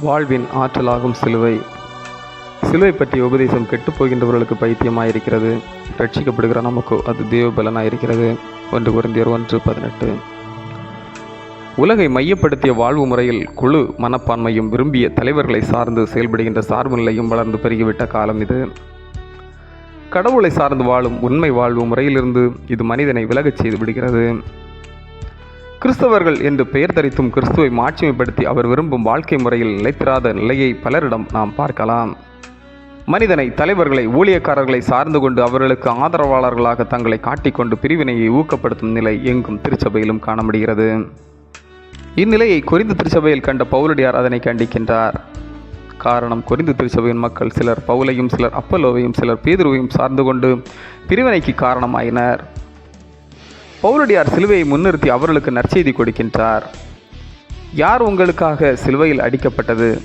வாழ்வின் ஆற்றலாகும் சிலுவை. சிலுவை பற்றிய உபதேசம் கெட்டுப்போகின்றவர்களுக்கு பைத்தியமாயிருக்கிறது. ரட்சிக்கப்படுகிற நமக்கு அது தேவபலனாயிருக்கிறது. ஒன்று குருந்தியர் ஒன்று பதினெட்டு. உலகை மையப்படுத்திய வாழ்வு முறையில் குழு மனப்பான்மையும் விரும்பிய தலைவர்களை சார்ந்து செயல்படுகின்ற சார்பு நிலையும் வளர்ந்து பெருகிவிட்ட காலம் இது. கடவுளை சார்ந்து வாழும் உண்மை வாழ்வு முறையிலிருந்து இது மனிதனை விலகச் செய்து விடுகிறது. கிறிஸ்தவர்கள் என்று பெயர் தரித்தும் கிறிஸ்துவை மாட்சிமைப்படுத்தி அவர் விரும்பும் வாழ்க்கை முறையில் நிலைத்திராத நிலையை பலரிடம் நாம் பார்க்கலாம். மனிதனை தலைவர்களை ஊழியக்காரர்களை சார்ந்து கொண்டு அவர்களுக்கு ஆதரவாளர்களாக தங்களை காட்டிக்கொண்டு பிரிவினையை ஊக்கப்படுத்தும் நிலை எங்கும் திருச்சபையிலும் காண முடிகிறது இந்நிலையை குறிந்து திருச்சபையில் கண்ட பவுலடியார் அதனை கண்டிக்கின்றார். காரணம் குறிந்து திருச்சபையின் மக்கள் சிலர் பவுலையும் சிலர் அப்பல்லோவையும் சிலர் பேதுருவையும் சார்ந்து கொண்டு பிரிவினைக்கு காரணமாயினர். பௌரடியார் சிலுவையை முன்னிறுத்தி அவர்களுக்கு நற்செய்தி கொடுக்கின்றார். யார் உங்களுக்காக சிலுவையில் அடிக்கப்பட்டது?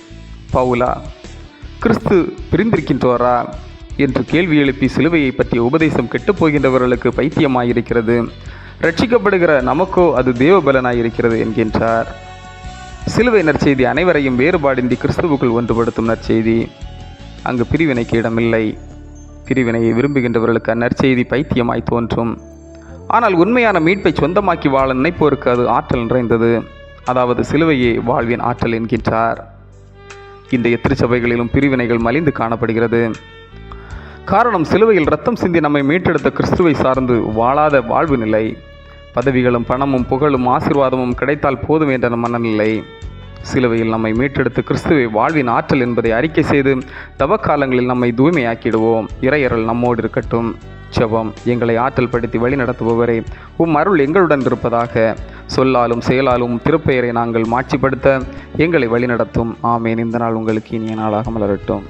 பவுலா கிறிஸ்து பிரிந்திருக்கின்றோரா? என்று கேள்வி எழுப்பி சிலுவையை பற்றிய உபதேசம் கெட்டுப்போகின்றவர்களுக்கு பைத்தியமாயிருக்கிறது. ரட்சிக்கப்படுகிற நமக்கோ அது தேவபலனாயிருக்கிறது என்கின்றார். சிலுவை நற்செய்தி அனைவரையும் வேறுபாடின்றி கிறிஸ்துவுக்குள் ஒன்றுபடுத்தும் நற்செய்தி. அங்கு பிரிவினைக்கு இடமில்லை. பிரிவினையை விரும்புகின்றவர்களுக்கு அந்நற்செய்தி பைத்தியமாய் தோன்றும். ஆனால் உண்மையான மீட்பை சொந்தமாக்கி வாழ நினைப்போருக்கு அது ஆற்றல் நிறைந்தது. அதாவது சிலுவையே வாழ்வின் ஆற்றல் என்கின்றார். இந்த எத்திருச்சபைகளிலும் பிரிவினைகள் மலிந்து காணப்படுகிறது. காரணம் சிலுவையில் ரத்தம் சிந்தி நம்மை மீட்டெடுத்த கிறிஸ்துவை சார்ந்து வாழாத வாழ்வு நிலை. பதவிகளும் பணமும் புகழும் ஆசீர்வாதமும் கிடைத்தால் போதும் என்ற மனநிலை. சிலுவையில் நம்மை மீட்டெடுத்து கிறிஸ்துவை வாழ்வின் ஆற்றல் என்பதை அறிக்கை செய்து தவக்காலங்களில் நம்மை தூய்மையாக்கிடுவோம். இறையறல் நம்மோடு இருக்கட்டும். உற்சவம் எங்களை ஆற்றல் படுத்தி வழி நடத்துபவரே உம் அருள் எங்களுடன் இருப்பதாக சொல்லாலும் செயலாலும் திருப்பெயரை நாங்கள் மாட்சிப்படுத்த எங்களை வழிநடத்தும் ஆமேன். இந்த நாள் உங்களுக்கு இனிய நாளாக மலரட்டும்.